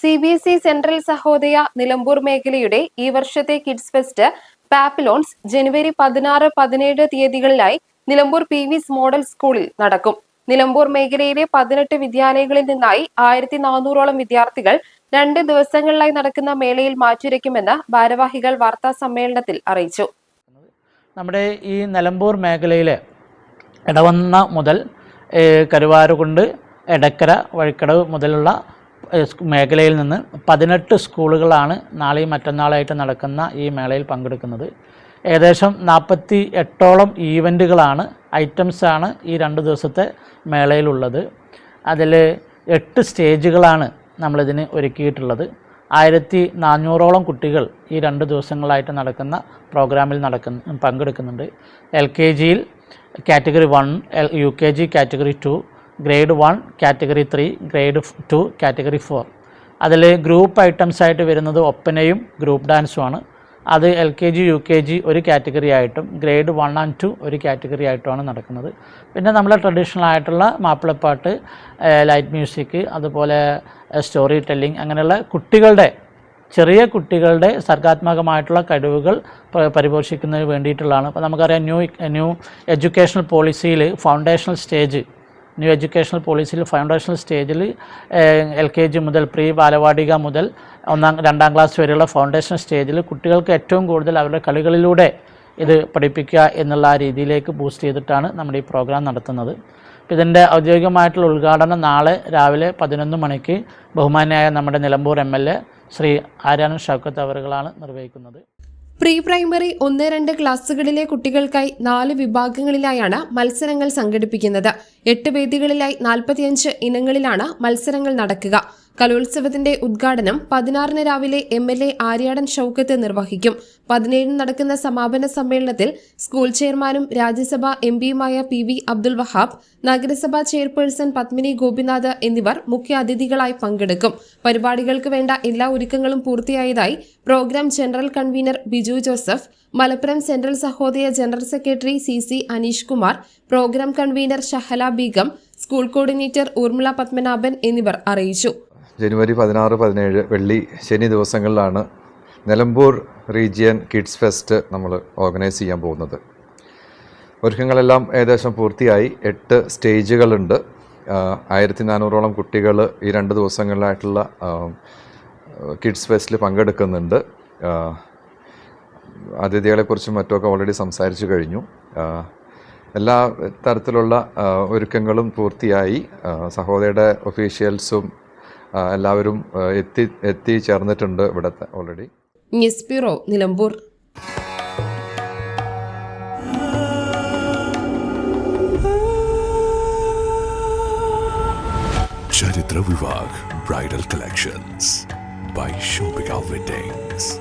C B S E central Sahodaya Nilambur മേഖലയുടെ ഈ വർഷത്തെ കിഡ്സ് ഫെസ്റ്റ് പാപ്പിലോൺസ് ജനുവരി പതിനാറ് പതിനേഴ് തീയതികളിലായി നിലമ്പൂർ പി വിസ് മോഡൽ സ്കൂളിൽ നടക്കും. നിലമ്പൂർ മേഖലയിലെ പതിനെട്ട് വിദ്യാലയങ്ങളിൽ നിന്നായി ആയിരത്തി നാനൂറോളം വിദ്യാർത്ഥികൾ രണ്ട് ദിവസങ്ങളിലായി നടക്കുന്ന മേളയിൽ മാറ്റുരയ്ക്കുമെന്ന് ഭാരവാഹികൾ വാർത്താ സമ്മേളനത്തിൽ അറിയിച്ചു. നമ്മുടെ ഈ നിലമ്പൂർ മേഖലയിലെ ഇടവന്ന മുതൽ കരുവാരുകൊണ്ട് എടക്കര വഴിക്കടവ് മുതലുള്ള മേഖലയിൽ നിന്ന് പതിനെട്ട് സ്കൂളുകളാണ് നാളെയും മറ്റന്നാളായിട്ട് നടക്കുന്ന ഈ മേളയിൽ പങ്കെടുക്കുന്നത്. ഏകദേശം നാൽപ്പത്തി എട്ടോളം ഈവന്റുകളാണ് ഐറ്റംസാണ് ഈ രണ്ട് ദിവസത്തെ മേളയിലുള്ളത്. അതിൽ എട്ട് സ്റ്റേജുകളാണ് നമ്മളിതിന് ഒരുക്കിയിട്ടുള്ളത്. ആയിരത്തി നാനൂറോളം കുട്ടികൾ ഈ രണ്ട് ദിവസങ്ങളായിട്ട് നടക്കുന്ന പ്രോഗ്രാമിൽ നടക്കുന്ന പങ്കെടുക്കുന്നുണ്ട്. എൽ കെ ജിയിൽ category one U K G category two grade one category three grade two category four അതിൽ ഗ്രൂപ്പ് ഐറ്റംസ് ആയിട്ട് വരുന്നത് ഒപ്പനയും ഗ്രൂപ്പ് ഡാൻസുമാണ് അത് L K G U K G ഒരു കാറ്റഗറി ആയിട്ടും ഗ്രേഡ് വൺ ആൻഡ് ടു ഒരു കാറ്റഗറി ആയിട്ടുമാണ് നടക്കുന്നത്. പിന്നെ നമ്മളെ ട്രഡീഷണൽ ആയിട്ടുള്ള മാപ്പിളപ്പാട്ട് ലൈറ്റ് മ്യൂസിക് അതുപോലെ സ്റ്റോറി ടെല്ലിംഗ് അങ്ങനെയുള്ള കുട്ടികളുടെ ചെറിയ കുട്ടികളുടെ സർഗാത്മകമായിട്ടുള്ള കഴിവുകൾ പരിപോഷിക്കുന്നതിന് വേണ്ടിയിട്ടുള്ളതാണ്. അപ്പോൾ നമുക്കറിയാം ന്യൂ ന്യൂ എഡ്യൂക്കേഷണൽ പോളിസിയിൽ ഫൗണ്ടേഷണൽ സ്റ്റേജ് ന്യൂ എഡ്യൂക്കേഷണൽ പോളിസിയിൽ ഫൗണ്ടേഷണൽ സ്റ്റേജിൽ എൽ കെ ജി മുതൽ പ്രീ ബാലവാടിക മുതൽ ഒന്നാം രണ്ടാം ക്ലാസ് വരെയുള്ള ഫൗണ്ടേഷൻ സ്റ്റേജിൽ കുട്ടികൾക്ക് ഏറ്റവും കൂടുതൽ അവരുടെ കളികളിലൂടെ ഇത് പഠിപ്പിക്കുക എന്നുള്ള ആ രീതിയിലേക്ക് ബൂസ്റ്റ് ചെയ്തിട്ടാണ് നമ്മുടെ ഈ പ്രോഗ്രാം നടത്തുന്നത്. ഇതിന്റെ ഔദ്യോഗികമായിട്ടുള്ള ഉദ്ഘാടനം നാളെ രാവിലെ പതിനൊന്ന് മണിക്ക് ബഹുമാന്യായ നമ്മുടെ Nilambur M L A Shri ആര്യാനന്ദ് Shoukath അവറുകളാണ് നിർവഹിക്കുന്നത്. പ്രീ പ്രൈമറി ഒന്ന് രണ്ട് ക്ലാസ്സുകളിലെ കുട്ടികൾക്കായി നാല് വിഭാഗങ്ങളിലായാണ് മത്സരങ്ങൾ സംഘടിപ്പിക്കുന്നത്. എട്ട് വേദികളിലായി നാൽപ്പത്തിയഞ്ച് ഇനങ്ങളിലാണ് മത്സരങ്ങൾ നടക്കുക. കലോത്സവത്തിന്റെ ഉദ്ഘാടനം പതിനാറിന് രാവിലെ M L A Aryadan Shoukath നിർവഹിക്കും. പതിനേഴിന് നടക്കുന്ന സമാപന സമ്മേളനത്തിൽ സ്കൂൾ ചെയർമാനും രാജ്യസഭാ എം പിയുമായ പി വി അബ്ദുൽ വഹാബ് നഗരസഭാ ചെയർപേഴ്സൺ പത്മിനി ഗോപിനാഥ് എന്നിവർ മുഖ്യാതിഥികളായി പങ്കെടുക്കും. പരിപാടികൾക്ക് വേണ്ട എല്ലാ ഒരുക്കങ്ങളും പൂർത്തിയായതായി program general convener Biju Joseph Malappuram central Sahodaya general secretary C C Aneesh Kumar program convener Shahala Beegum school coordinator Urmila Padmanabhan എന്നിവർ അറിയിച്ചു. ജനുവരി പതിനാറ് പതിനേഴ് വെള്ളി ശനി ദിവസങ്ങളിലാണ് നിലമ്പൂർ റീജിയൻ കിഡ്സ് ഫെസ്റ്റ് നമ്മൾ ഓർഗനൈസ് ചെയ്യാൻ പോകുന്നത്. ഒരുക്കങ്ങളെല്ലാം ഏകദേശം പൂർത്തിയായി. എട്ട് സ്റ്റേജുകളുണ്ട്. ആയിരത്തി നാനൂറോളം കുട്ടികൾ ഈ രണ്ട് ദിവസങ്ങളിലായിട്ടുള്ള കിഡ്സ് ഫെസ്റ്റിൽ പങ്കെടുക്കുന്നുണ്ട്. അതിഥികളെക്കുറിച്ചും മറ്റുമൊക്കെ ഓൾറെഡി സംസാരിച്ചു കഴിഞ്ഞു. എല്ലാ തരത്തിലുള്ള ഒരുക്കങ്ങളും പൂർത്തിയായി. സഹോദരിയുടെ ഒഫീഷ്യൽസും എല്ലാവരും ആ, എത്തി എത്തിച്ചേർന്നിട്ടുണ്ട് ഇവിടുത്തെ already news bureau Nilambur Vivag Bridal Collections by Shobika Weddings.